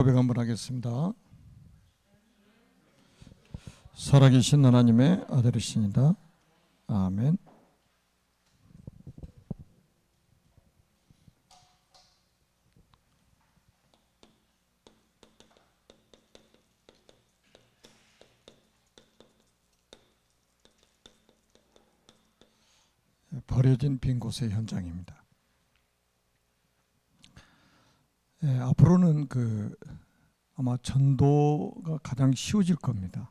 고백 한번 하겠습니다. 살아계신 하나님의 아들이십니다. 아멘. 버려진 빈 곳의 현장입니다. 예, 앞으로는 그 아마 전도가 가장 쉬워질 겁니다.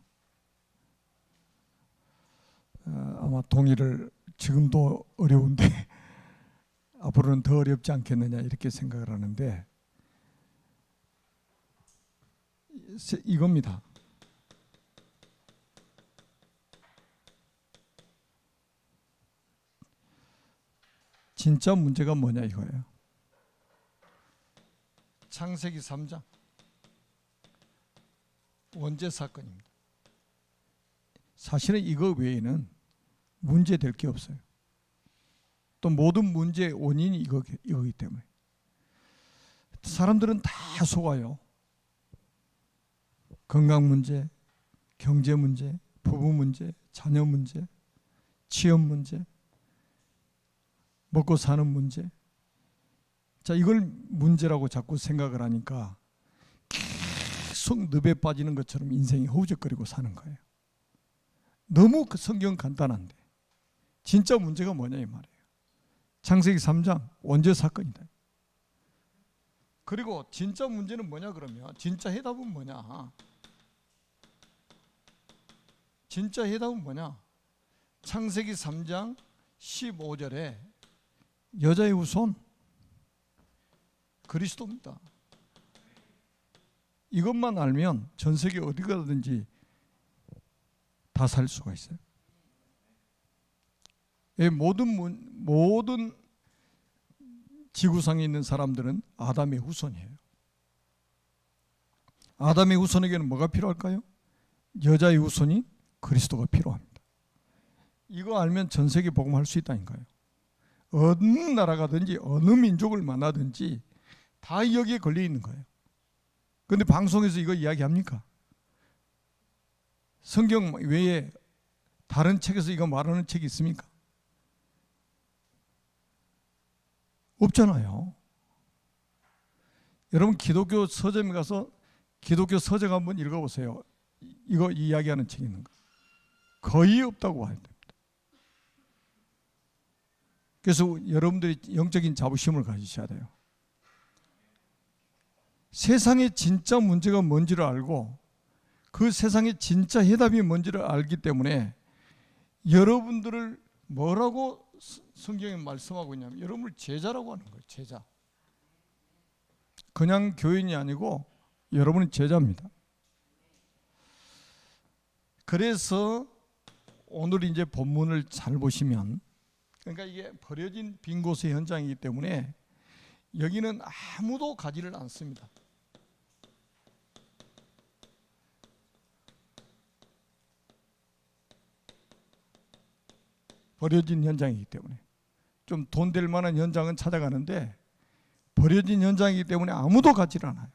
어, 아마 동의를 지금도 어려운데 앞으로는 더 어렵지 않겠느냐 이렇게 생각을 하는데 세- 이겁니다. 진짜 문제가 뭐냐 이거예요. 창세기 3장 원죄 사건입니다. 사실은 이거 외에는 문제 될 게 없어요. 또 모든 문제의 원인이 이거, 이거기 때문에 사람들은 다 속아요. 건강 문제, 경제 문제, 부부 문제, 자녀 문제, 취업 문제, 먹고 사는 문제. 자, 이걸 문제라고 자꾸 생각을 하니까 계속 늪에 빠지는 것처럼 인생이 허우적거리고 사는 거예요. 너무 그 성경 간단한데 진짜 문제가 뭐냐 이 말이에요. 창세기 3장 원죄 사건이다. 그리고 진짜 문제는 뭐냐 그러면 진짜 해답은 뭐냐? 진짜 해답은 뭐냐? 창세기 3장 15절에 여자의 후손 그리스도입니다. 이것만 알면 전 세계 어디 가든지 다 살 수가 있어요. 이 모든 문- 모든 지구상에 있는 사람들은 아담의 후손이에요. 아담의 후손에게는 뭐가 필요할까요? 여자의 후손이 그리스도가 필요합니다. 이거 알면 전 세계 복음할 수 있다니까요. 어느 나라 가든지 어느 민족을 만나든지 다 여기에 걸려 있는 거예요. 근데 방송에서 이거 이야기합니까? 성경 외에 다른 책에서 이거 말하는 책이 있습니까? 없잖아요. 여러분 기독교 서점에 가서 기독교 서적 한번 읽어보세요. 이- 이거 이야기하는 책이 있는 거 거의 없다고 봐야 됩니다. 그래서 여러분들이 영적인 자부심을 가지셔야 돼요. 세상의 진짜 문제가 뭔지를 알고 그 세상의 진짜 해답이 뭔지를 알기 때문에 여러분들을 뭐라고 스- 성경에 말씀하고 있냐면 여러분을 제자라고 하는 거예요. 제자. 그냥 교인이 아니고 여러분은 제자입니다. 그래서 오늘 이제 본문을 잘 보시면 그러니까 이게 버려진 빈 곳의 현장이기 때문에 여기는 아무도 가지를 않습니다. 버려진 현장이기 때문에 좀 돈 될 만한 현장은 찾아가는데 버려진 현장이기 때문에 아무도 가지를 않아요.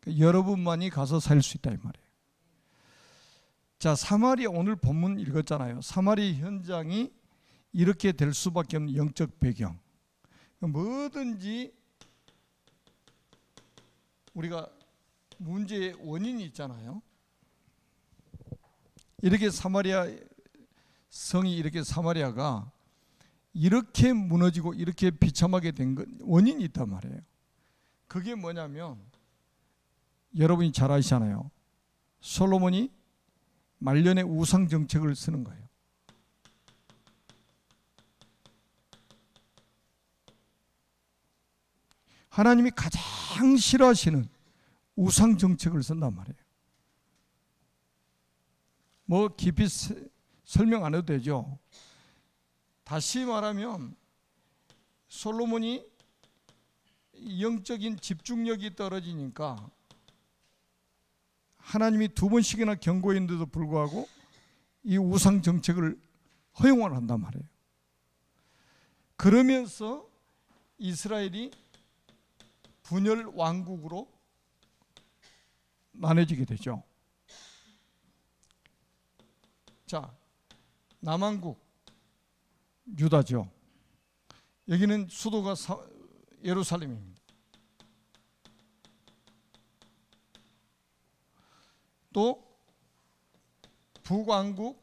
그러니까 여러분만이 가서 살 수 있다 이 말이에요. 자 사마리 오늘 본문 읽었잖아요. 사마리 현장이 이렇게 될 수밖에 없는 영적 배경. 뭐든지 우리가 문제의 원인이 있잖아요. 이렇게 사마리아 성이 이렇게 사마리아가 이렇게 무너지고 이렇게 비참하게 된건 원인이 있단 말이에요. 그게 뭐냐면 여러분이 잘 아시잖아요. 솔로몬이 말년의 우상 정책을 쓰는 거예요. 하나님이 가장 싫어하시는 우상 정책을 쓴단 말이에요. 뭐 깊이 세- 설명 안 해도 되죠. 다시 말하면 솔로몬이 영적인 집중력이 떨어지니까 하나님이 두 번씩이나 경고했는데도 불구하고 이 우상 정책을 허용을 한단 말이에요. 그러면서 이스라엘이 분열 왕국으로 나눠지게 되죠. 자, 남한국 유다죠. 여기는 수도가 사, 예루살렘입니다. 또 북왕국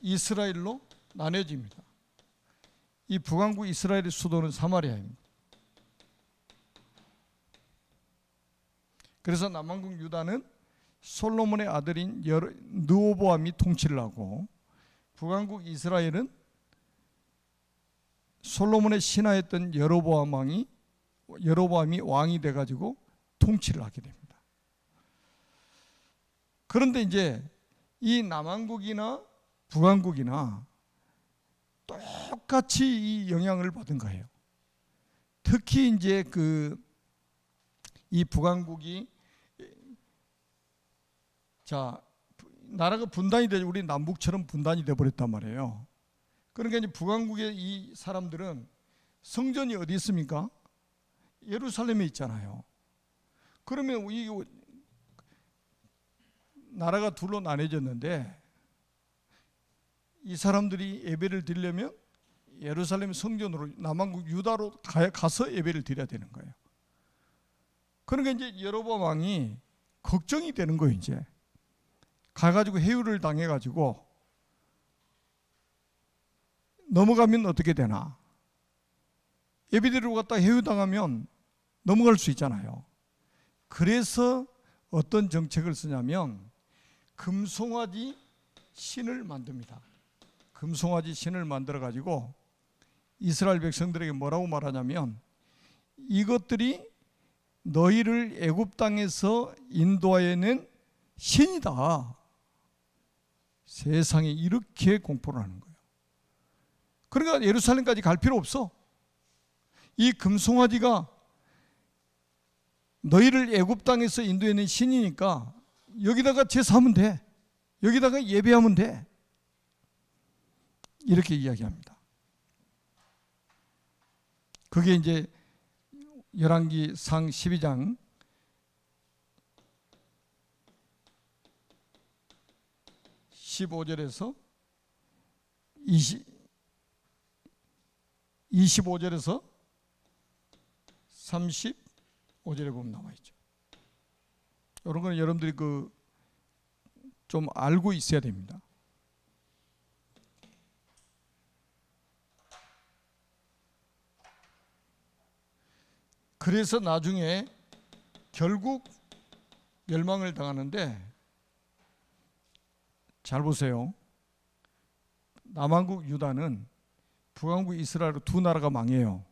이스라엘로 나눠집니다. 이 북왕국 이스라엘의 수도는 사마리아입니다. 그래서 남왕국 유다는 솔로몬의 아들인 느호보암이 통치를 하고 북왕국 이스라엘은 솔로몬의 신하였던 여로보암 왕이 여로보암이 왕이 돼 가지고 통치를 하게 됩니다. 그런데 이제 이 남한국이나 북한국이나 똑같이 이 영향을 받은 거예요. 특히 이제 그 이 북한국이 자 나라가 분단이 되죠. 우리 남북처럼 분단이 돼 버렸단 말이에요. 그러니까 이제 북한국의 이 사람들은 성전이 어디 있습니까? 예루살렘에 있잖아요. 그러면 이 나라가 둘로 나눠졌는데 이 사람들이 예배를 드리려면 예루살렘 성전으로 남한국 유다로 가- 가서 예배를 드려야 되는 거예요. 그러니까 이제 여로보암 왕이 걱정이 되는 거예요, 이제. 가가지고 해유를 당해가지고 넘어가면 어떻게 되나? 예비대로 갔다 해유당하면 넘어갈 수 있잖아요. 그래서 어떤 정책을 쓰냐면 금송아지 신을 만듭니다. 금송아지 신을 만들어 가지고 이스라엘 백성들에게 뭐라고 말하냐면 이것들이 너희를 애굽 땅에서 인도하여낸 신이다. 세상에 이렇게 공포를 하는 거예요. 그러니까 예루살렘까지 갈 필요 없어. 이 금송아지가 너희를 애굽 땅에서 인도해낸 신이니까 여기다가 제사하면 돼. 여기다가 예배하면 돼. 이렇게 이야기합니다. 그게 이제 열왕기 상 12장 15절에서 20 25절에서 35절에 보면 나와 있죠. 이런 거는 여러분들이 그 좀 알고 있어야 됩니다. 그래서 나중에 결국 멸망을 당하는데 잘 보세요. 남한국 유다는 북한국 이스라엘로 두 나라가 망해요.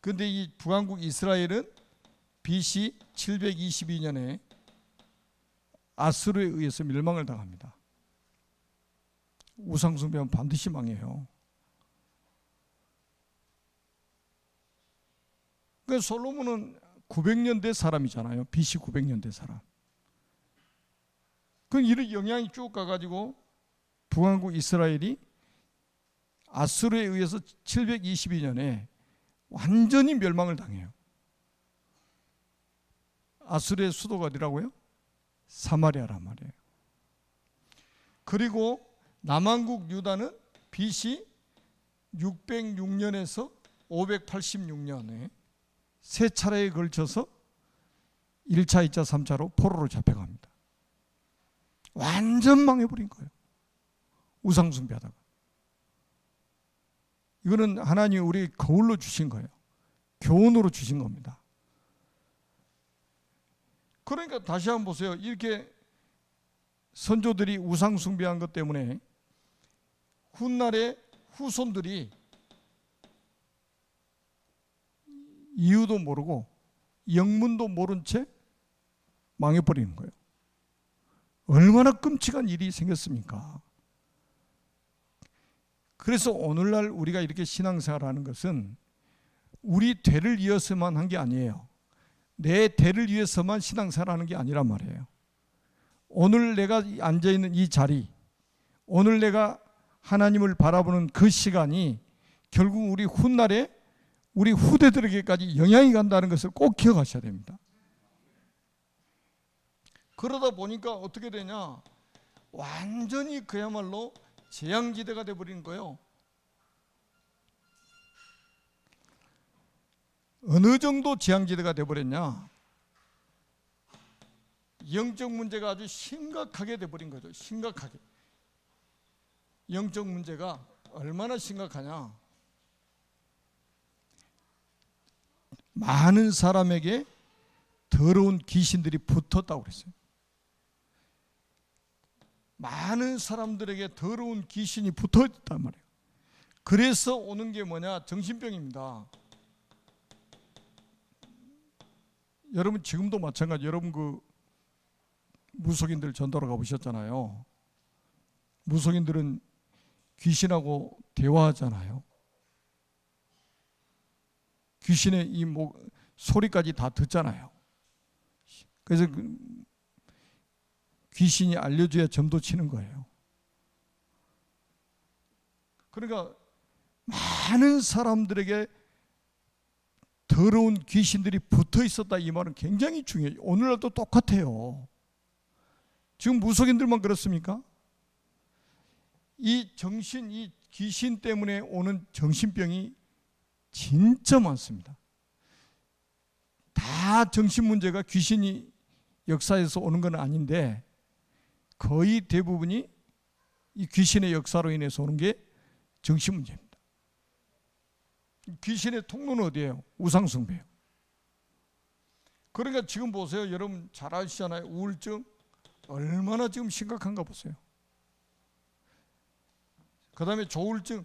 근데 이 북한국 이스라엘은 BC 722년에 아수르에 의해서 멸망을 당합니다. 우상숭배하면 반드시 망해요. 그 솔로몬은 900년대 사람이잖아요. BC 900년대 사람. 그 이런 영향이 쭉 가가지고 북한국 이스라엘이 아수르에 의해서 722년에 완전히 멸망을 당해요. 아수르의 수도가 어디라고요? 사마리아란 말이에요. 그리고 남한국 유다는 BC 606년에서 586년에 세 차례에 걸쳐서 1차, 2차, 3차로 포로로 잡혀갑니다. 완전 망해버린 거예요. 우상숭배하다가. 이거는 하나님이 우리 거울로 주신 거예요. 교훈으로 주신 겁니다. 그러니까 다시 한번 보세요. 이렇게 선조들이 우상숭배한 것 때문에 훗날에 후손들이 이유도 모르고 영문도 모른 채 망해버리는 거예요. 얼마나 끔찍한 일이 생겼습니까? 그래서 오늘날 우리가 이렇게 신앙생활하는 것은 우리 대를 이어서만 한 게 아니에요. 내 대를 위해서만 신앙생활하는 게 아니란 말이에요. 오늘 내가 앉아 있는 이 자리, 오늘 내가 하나님을 바라보는 그 시간이 결국 우리 훗날에 우리 후대들에게까지 영향이 간다는 것을 꼭 기억하셔야 됩니다. 그러다 보니까 어떻게 되냐? 완전히 그야말로 재앙지대가 돼 버리는 거예요. 어느 정도 재앙지대가 돼 버렸냐? 영적 문제가 아주 심각하게 돼 버린 거죠. 심각하게. 영적 문제가 얼마나 심각하냐? 많은 사람에게 더러운 귀신들이 붙었다고 그랬어요. 많은 사람들에게 더러운 귀신이 붙어 있단 말이에요. 그래서 오는 게 뭐냐? 정신병입니다. 여러분 지금도 마찬가지. 여러분 그 무속인들 전도로 가보셨잖아요. 무속인들은 귀신하고 대화하잖아요. 귀신의 이 목, 소리까지 다 듣잖아요. 그래서 그 귀신이 알려줘야 점도 치는 거예요. 그러니까 많은 사람들에게 더러운 귀신들이 붙어 있었다 이 말은 굉장히 중요해요. 오늘날도 똑같아요. 지금 무속인들만 그렇습니까? 이 정신, 이 귀신 때문에 오는 정신병이 진짜 많습니다. 다 정신 문제가 귀신이 역사에서 오는 건 아닌데 거의 대부분이 이 귀신의 역사로 인해서 오는 게 정신 문제입니다. 귀신의 통로는 어디예요? 우상숭배요. 그러니까 지금 보세요. 여러분 잘 아시잖아요. 우울증 얼마나 지금 심각한가 보세요. 그 다음에 조울증,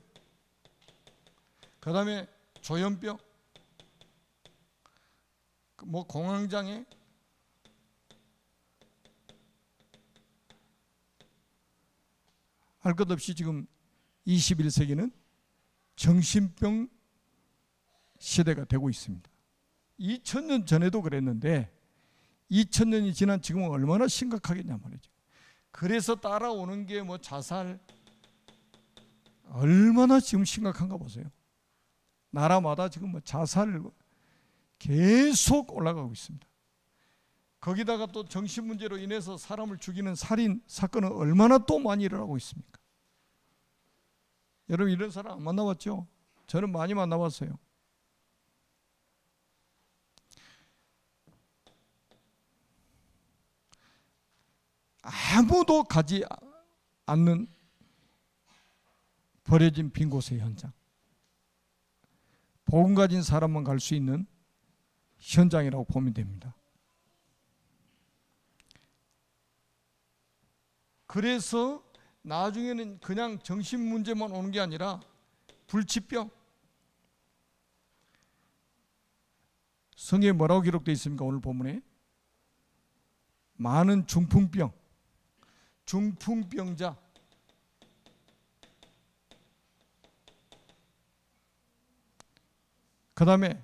그 다음에 조현병, 뭐 공황장애, 할 것 없이 지금 21세기는 정신병 시대가 되고 있습니다. 2000년 전에도 그랬는데 2000년이 지난 지금은 얼마나 심각하겠냐 말이죠. 그래서 따라오는 게 뭐 자살 얼마나 지금 심각한가 보세요. 나라마다 지금 뭐 자살 계속 올라가고 있습니다. 거기다가 또 정신 문제로 인해서 사람을 죽이는 살인 사건은 얼마나 또 많이 일어나고 있습니까? 여러분 이런 사람 안 만나봤죠? 저는 많이 만나봤어요. 아무도 가지 않는 버려진 빈 곳의 현장. 복음 가진 사람만 갈 수 있는 현장이라고 보면 됩니다. 그래서 나중에는 그냥 정신 문제만 오는 게 아니라 불치병. 성에 뭐라고 기록되어 있습니까? 오늘 본문에 많은 중풍병, 중풍병자, 그 다음에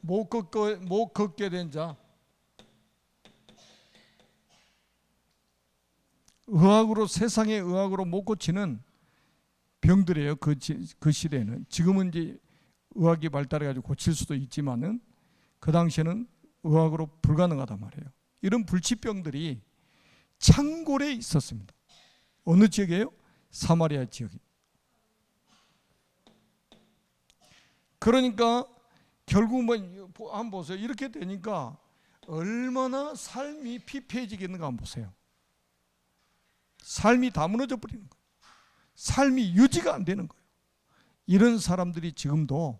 못 걷게, 못 걷게 된 자, 의학으로 세상의 의학으로 못 고치는 병들이에요. 그, 지- 그 시대에는 지금은 이제 의학이 발달해가지고 고칠 수도 있지만은 그 당시에는 의학으로 불가능하단 말이에요. 이런 불치병들이 창골에 있었습니다. 어느 지역이에요? 사마리아 지역이. 그러니까 결국 뭐 한번 보세요. 이렇게 되니까 얼마나 삶이 피폐해지겠는가 한번 보세요. 삶이 다 무너져 버리는 거예요. 삶이 유지가 안 되는 거예요. 이런 사람들이 지금도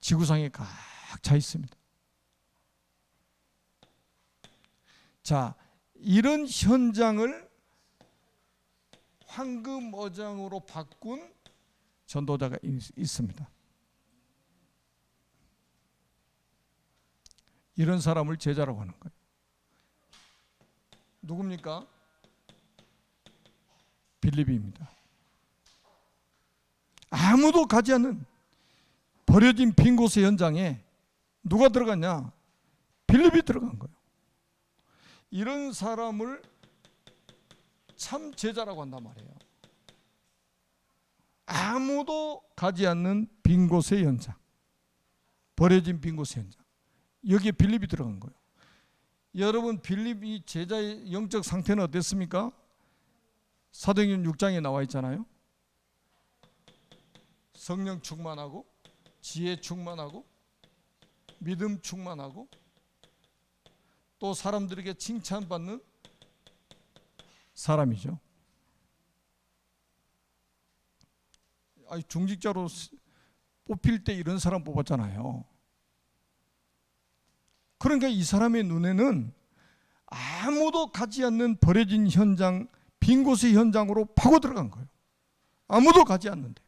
지구상에 각차 있습니다. 자, 이런 현장을 황금 어장으로 바꾼 전도자가 있- 있습니다. 이런 사람을 제자라고 하는 거예요. 누굽니까? 빌립입니다. 아무도 가지 않는 버려진 빈 곳의 현장에 누가 들어갔냐? 빌립이 들어간 거예요. 이런 사람을 참 제자라고 한단 말이에요. 아무도 가지 않는 빈 곳의 현장. 버려진 빈 곳의 현장. 여기에 빌립이 들어간 거예요. 여러분 빌립 이 제자의 영적 상태는 어땠습니까? 사도행전 6장에 나와 있잖아요. 성령 충만하고 지혜 충만하고 믿음 충만하고 또 사람들에게 칭찬받는 사람이죠. 아니 중직자로 뽑힐 때 이런 사람 뽑았잖아요. 그러니까 이 사람의 눈에는 아무도 가지 않는 버려진 현장, 빈 곳의 현장으로 파고 들어간 거예요. 아무도 가지 않는데.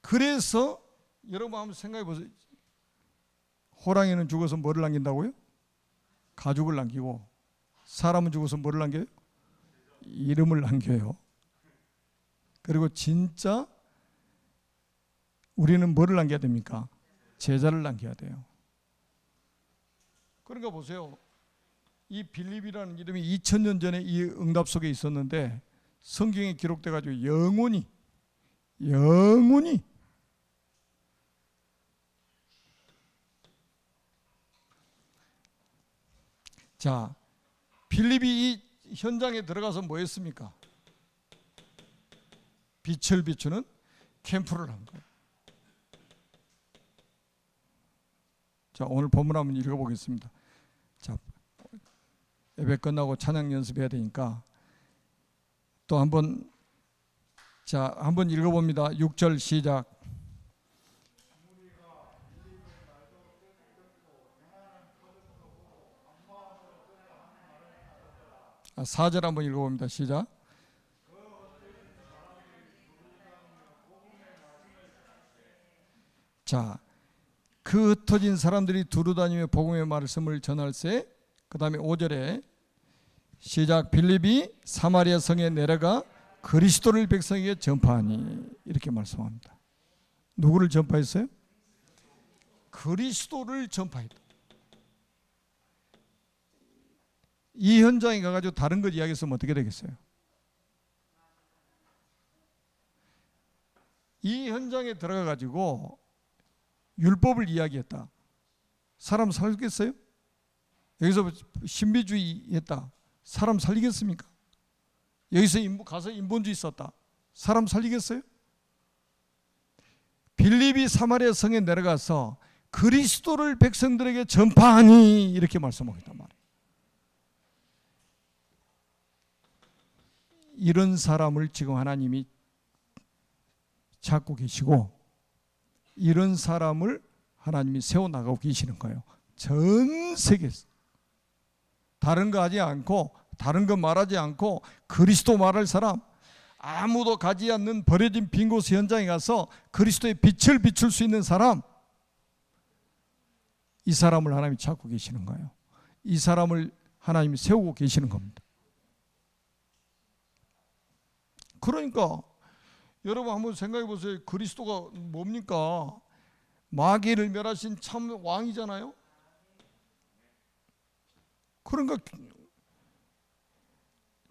그래서 여러분 한번 생각해 보세요. 호랑이는 죽어서 뭐를 남긴다고요? 가죽을 남기고 사람은 죽어서 뭐를 남겨요? 이름을 남겨요. 그리고 진짜 우리는 뭐를 남겨야 됩니까? 제자를 남겨야 돼요. 그러니까 보세요. 이 빌립이라는 이름이 2000년 전에 이 응답 속에 있었는데 성경에 기록돼 가지고 영원히 영원히 자, 빌립이 이 현장에 들어가서 뭐 했습니까? 빛을 비추는 캠프를 한 거예요. 자, 오늘 본문 한번 읽어보겠습니다. 자, 예배 끝나고 찬양 연습해야 되니까 또 한번 자, 한번 읽어봅니다. 6절 시작. 아, 4절 한번 읽어봅니다. 시작. 자, 그 흩어진 사람들이 두루 다니며 복음의 말씀을 전할세. 그 다음에 5절에 시작 빌립이 사마리아 성에 내려가 그리스도를 백성에게 전파하니 이렇게 말씀합니다. 누구를 전파했어요? 그리스도를 전파했다. 이 현장에 가가지고 다른 것 이야기했으면 어떻게 되겠어요? 이 현장에 들어가가지고 율법을 이야기했다. 사람 살겠어요? 여기서 신비주의 했다. 사람 살리겠습니까? 여기서 인부, 가서 인본주의 썼다. 사람 살리겠어요? 빌립이 사마리아 성에 내려가서 그리스도를 백성들에게 전파하니 이렇게 말씀하겠단 말이에요. 이런 사람을 지금 하나님이 찾고 계시고 이런 사람을 하나님이 세워 나가고 계시는 거예요. 전 세계에서 다른 거 하지 않고 다른 거 말하지 않고 그리스도 말할 사람 아무도 가지 않는 버려진 빈곳 현장에 가서 그리스도의 빛을 비출 수 있는 사람 이 사람을 하나님이 찾고 계시는 거예요. 이 사람을 하나님이 세우고 계시는 겁니다. 그러니까 여러분 한번 생각해 보세요. 그리스도가 뭡니까? 마귀를 멸하신 참 왕이잖아요. 그러니까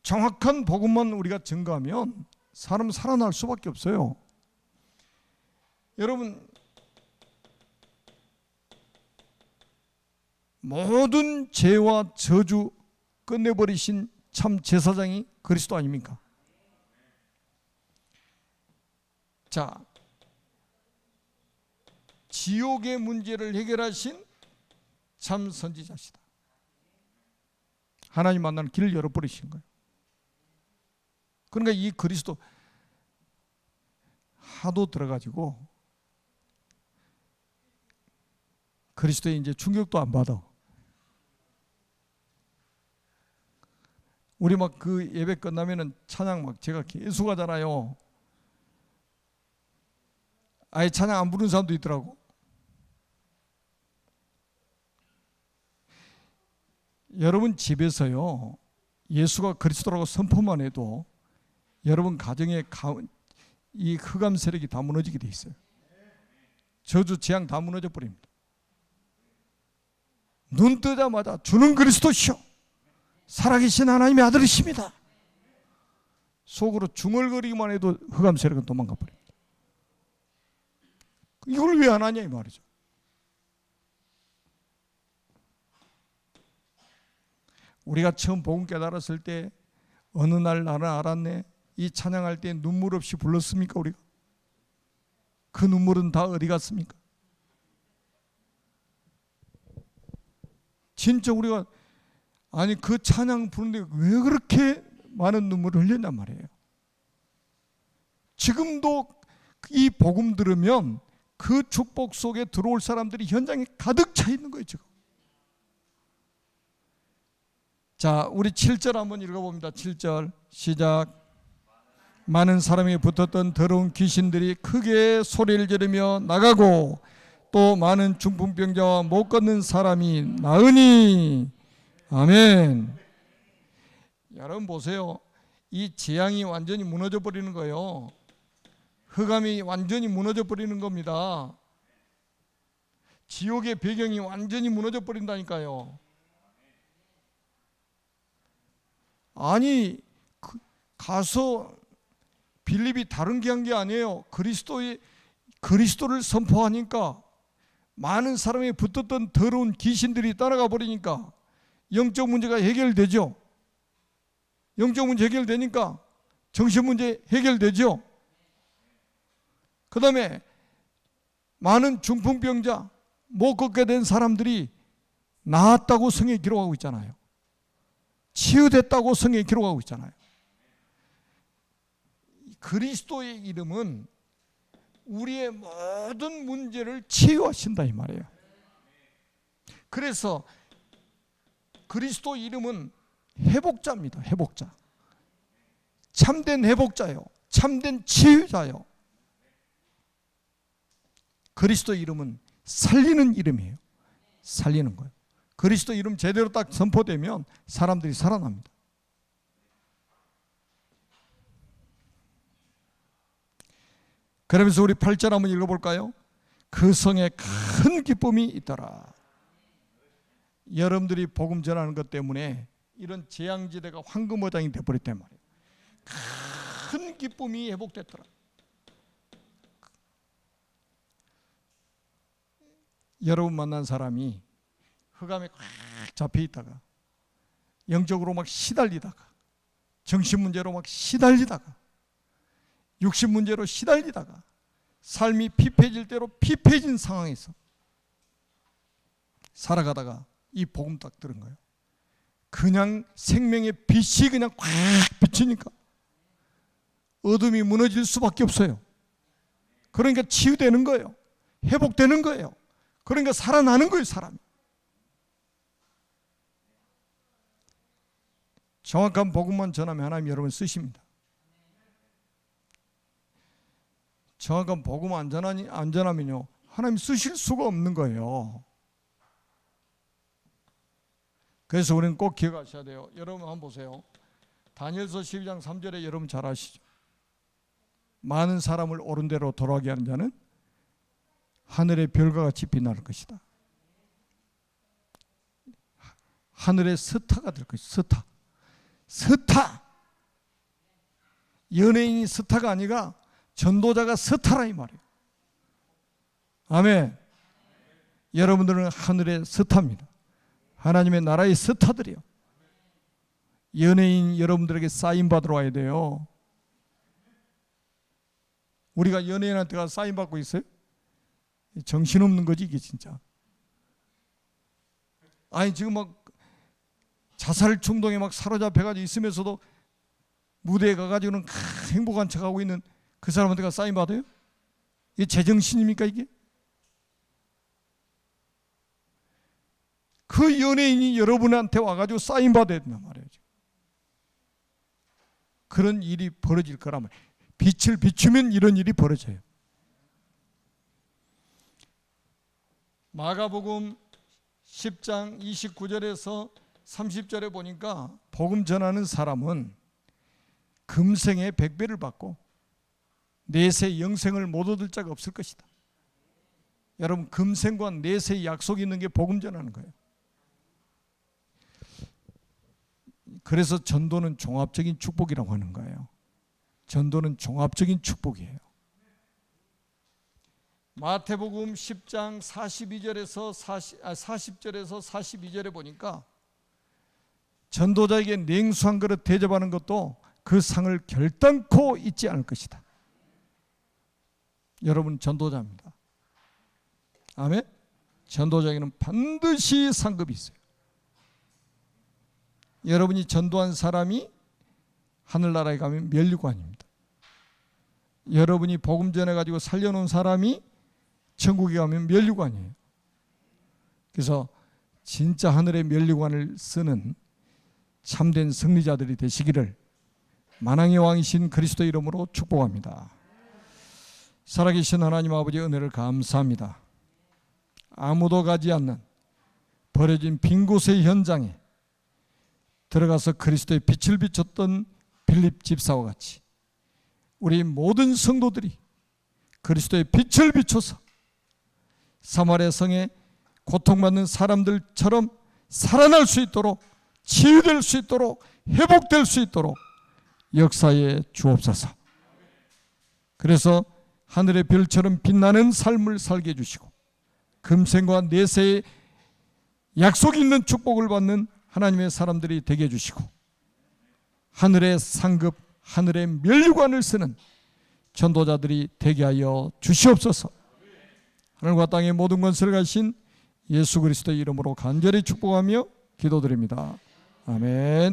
정확한 복음만 우리가 증거하면 사람 살아날 수밖에 없어요. 여러분 모든 죄와 저주 끝내버리신 참 제사장이 그리스도 아닙니까? 자, 지옥의 문제를 해결하신 참 선지자시다. 하나님 만나는 길을 열어버리신 거예요. 그러니까 이 그리스도 하도 들어가지고 그리스도에 이제 충격도 안 받아. 우리 막 그 예배 끝나면은 찬양 막 제가 계속 하잖아요. 아예 찬양 안 부르는 사람도 있더라고. 여러분 집에서요 예수가 그리스도라고 선포만 해도 여러분 가정의 이 흑암 세력이 다 무너지게 돼 있어요. 저주 재앙 다 무너져 버립니다. 눈 뜨자마자 주는 그리스도시오. 살아계신 하나님의 아들이십니다. 속으로 중얼거리기만 해도 흑암 세력은 도망가 버립니다. 이걸 왜 안 하냐 이 말이죠. 우리가 처음 복음 깨달았을 때 어느 날 나를 알았네. 이 찬양할 때 눈물 없이 불렀습니까 우리가? 그 눈물은 다 어디 갔습니까? 진짜 우리가 아니 그 찬양 부르는데 왜 그렇게 많은 눈물을 흘렸냔 말이에요. 지금도 이 복음 들으면 그 축복 속에 들어올 사람들이 현장에 가득 차 있는 거예요, 지금. 자, 우리 7절 한번 읽어봅니다. 7절 시작. 많은 사람이 붙었던 더러운 귀신들이 크게 소리를 지르며 나가고 또 많은 중풍병자와 못 걷는 사람이 나으니 아멘. 여러분 보세요. 이 재앙이 완전히 무너져 버리는 거예요. 흑암이 완전히 무너져 버리는 겁니다. 지옥의 배경이 완전히 무너져 버린다니까요. 아니 그- 가서 빌립이 다른 게 한 게 아니에요. 그리스도의 그리스도를 선포하니까 많은 사람이 붙었던 더러운 귀신들이 따라가 버리니까 영적 문제가 해결되죠. 영적 문제 해결되니까 정신 문제 해결되죠. 그 다음에 많은 중풍병자 못 걷게 된 사람들이 나았다고 성에 기록하고 있잖아요. 치유됐다고 성에 기록하고 있잖아요. 그리스도의 이름은 우리의 모든 문제를 치유하신다 이 말이에요. 그래서 그리스도 이름은 회복자입니다. 회복자. 참된 회복자요. 참된 치유자요. 그리스도 이름은 살리는 이름이에요. 살리는 거예요. 그리스도 이름 제대로 딱 선포되면 사람들이 살아납니다. 그러면서 우리 8절 한번 읽어볼까요? 그 성에 큰 기쁨이 있더라. 여러분들이 복음 전하는 것 때문에 이런 재앙지대가 황금어장이 돼버렸단 말이에요. 큰 기쁨이 회복됐더라. 여러분 만난 사람이 흑암에 꽉 잡혀 있다가 영적으로 막 시달리다가 정신 문제로 막 시달리다가 육신 문제로 시달리다가 삶이 피폐해질 대로 피폐해진 상황에서 살아가다가 이 복음 딱 들은 거예요. 그냥 생명의 빛이 그냥 꽉 비치니까 어둠이 무너질 수밖에 없어요. 그러니까 치유되는 거예요. 회복되는 거예요. 그러니까 살아나는 거예요, 사람이. 정확한 복음만 전하면 하나님 여러분 쓰십니다. 정확한 복음 안 전하니 안 전하면요 하나님 쓰실 수가 없는 거예요. 그래서 우리는 꼭 기억하셔야 돼요. 여러분 한번 보세요. 다니엘서 12장 3절에 여러분 잘 아시죠? 많은 사람을 옳은 대로 돌아가게 하는 자는 하늘의 별과 같이 빛날 것이다. 하늘의 스타가 될 것이다. 스타. 스타. 연예인이 스타가 아니라 전도자가 스타라 이 말이에요. 아멘. 여러분들은 하늘의 스타입니다. 하나님의 나라의 스타들이요. 연예인 여러분들에게 사인 받으러 와야 돼요. 우리가 연예인한테 가서 사인 받고 있어요? 정신없는 거지 이게 진짜. 아니 지금 막 자살 충동에 막 사로잡혀가지고 있으면서도 무대에 가가지고는 행복한 척하고 있는 그 사람한테 가 사인 받아요? 이게 제정신입니까 이게? 그 연예인이 여러분한테 와가지고 사인 받아야 된단 말이에요. 그런 일이 벌어질 거라면 빛을 비추면 이런 일이 벌어져요. 마가복음 10장 29절에서 30절에 보니까 복음 전하는 사람은 금생에 백배를 받고 내세 영생을 못 얻을 자가 없을 것이다. 여러분 금생과 내세의 약속이 있는 게 복음 전하는 거예요. 그래서 전도는 종합적인 축복이라고 하는 거예요. 전도는 종합적인 축복이에요. 마태복음 10장 42절에서 40, 아, 40절에서 42절에 보니까 전도자에게 냉수한 그릇 대접하는 것도 그 상을 결단코 잊지 않을 것이다. 여러분 전도자입니다. 아멘. 전도자에게는 반드시 상급이 있어요. 여러분이 전도한 사람이 하늘나라에 가면 멸류관입니다. 여러분이 복음 전해 가지고 살려놓은 사람이 천국에 가면 멸류관이에요. 그래서 진짜 하늘의 멸류관을 쓰는 참된 승리자들이 되시기를 만왕의 왕이신 그리스도 이름으로 축복합니다. 살아계신 하나님 아버지 은혜를 감사합니다. 아무도 가지 않는 버려진 빈 곳의 현장에 들어가서 그리스도의 빛을 비췄던 빌립 집사와 같이 우리 모든 성도들이 그리스도의 빛을 비춰서 사마리아 성에 고통받는 사람들처럼 살아날 수 있도록 치유될 수 있도록 회복될 수 있도록 역사에 주옵소서. 그래서 하늘의 별처럼 빛나는 삶을 살게 해주시고 금생과 내세의 약속 있는 축복을 받는 하나님의 사람들이 되게 해주시고 하늘의 상급, 하늘의 멸류관을 쓰는 전도자들이 되게 하여 주시옵소서. 하늘과 땅의 모든 것을 가신 예수 그리스도의 이름으로 간절히 축복하며 기도드립니다. 아멘.